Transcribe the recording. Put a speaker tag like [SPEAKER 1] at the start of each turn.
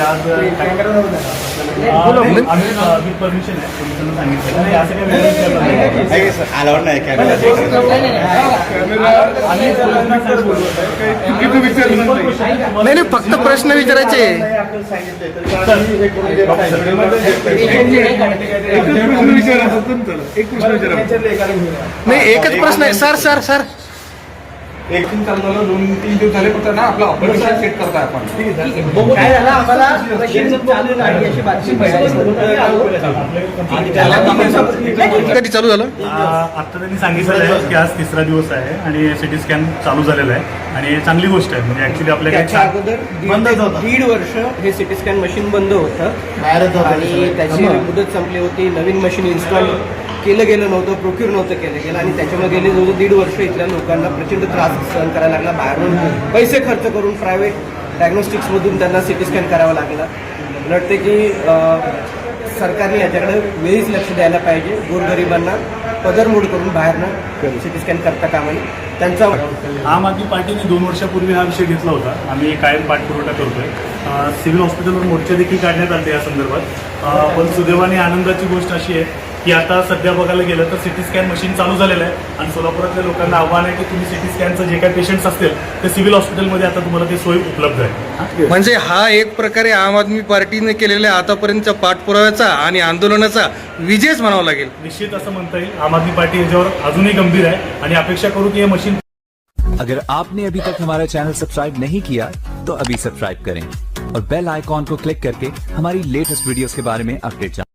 [SPEAKER 1] आज आम्ही परमिशन आहे पोलिसांना सांगितलं आणि असं काही वेगळं विचारलं नाही.
[SPEAKER 2] अलाउड नाही कॅमेरा
[SPEAKER 1] आम्ही पोलिसांना सांगितलं. Simple question आहे.
[SPEAKER 3] नाही नाही फक्त प्रश्न विचारायचे नाही एकच प्रश्न आहे सर सर सर
[SPEAKER 4] एक तीन चालू दोन तीन दिवस झाले फक्त ना आपला ऑपरेशन सेट करताय आपण.
[SPEAKER 5] काय झालं? आम्हाला मशीन चालू नाही अशी बातमी. मिळाली
[SPEAKER 3] कधी चालू झालं?
[SPEAKER 1] आता त्यांनी सांगितलेलं आहे की आज तिसरा दिवस आहे आणि सिटी स्कॅन चालू झालेला आहे. आणि चांगली गोष्ट आहे. म्हणजे ऍक्च्युली छान-
[SPEAKER 5] अगोदर दीड
[SPEAKER 2] होतं.
[SPEAKER 5] दीड वर्ष हे सिटी स्कॅन मशीन बंद होतं. आणि. त्याची मुदत संपली होती. नवीन मशीन इन्स्टॉल केलं गेलं नव्हतं प्रोक्यूर नव्हतं केलं गेलं आणि त्याच्यामुळे गेले जवळजवळ दीड वर्ष इथल्या लोकांना प्रचंड त्रास सहन करायला लागला. बाहेरून पैसे खर्च करून प्रायव्हेट डायग्नोस्टिक्समधून त्यांना सिटी स्कॅन करावा लागला. मला वाटतं की सरकारने याच्याकडे वेळीच लक्ष द्यायला पाहिजे. गोरगरिबांना पदरमोड करून बाहेरनं सिटी स्कॅन करता कामा नये त्यांचा
[SPEAKER 1] आम आदमी पार्टीने दोन वर्षापूर्वी हा विषय घेतला होता. आम्ही कायम पाठपुरवठा करतोय. सिव्हिल हॉस्पिटलवर मोर्चे देखील काढण्यात आले या संदर्भात. पण सुदैवाने आनंदाची गोष्ट अशी आहे की आता सध्या बघायला गेलं तर सिटी स्कॅन मशीन चालू झालेलं आहे. आणि सोलापुरातल्या लोकांना आव्हान आहे की तुम्ही सिटी स्कॅनचं जे काही पेशंट्स असतील ते सिव्हिल हॉस्पिटलमध्ये आता तुम्हाला ते सोय उपलब्ध आहे.
[SPEAKER 3] म्हणजे हा एक प्रकारे आम आदमी पार्टीने केलेल्या आतापर्यंतच्या पाठपुराव्याचा आणि आंदोलनाचा विजयच म्हणावा लागेल.
[SPEAKER 1] निश्चित असं म्हणता येईल. आम आदमी पार्टी याच्यावर अजूनही गंभीर आहे आणि अपेक्षा करू की हे मशीन
[SPEAKER 6] अगर आपने अभी तक हमारा चैनल सब्सक्राइब नहीं किया तो अभी सब्सक्राइब करें और बेल आइकॉन को क्लिक करके हमारी लेटेस्ट वीडियोस के बारे में अपडेट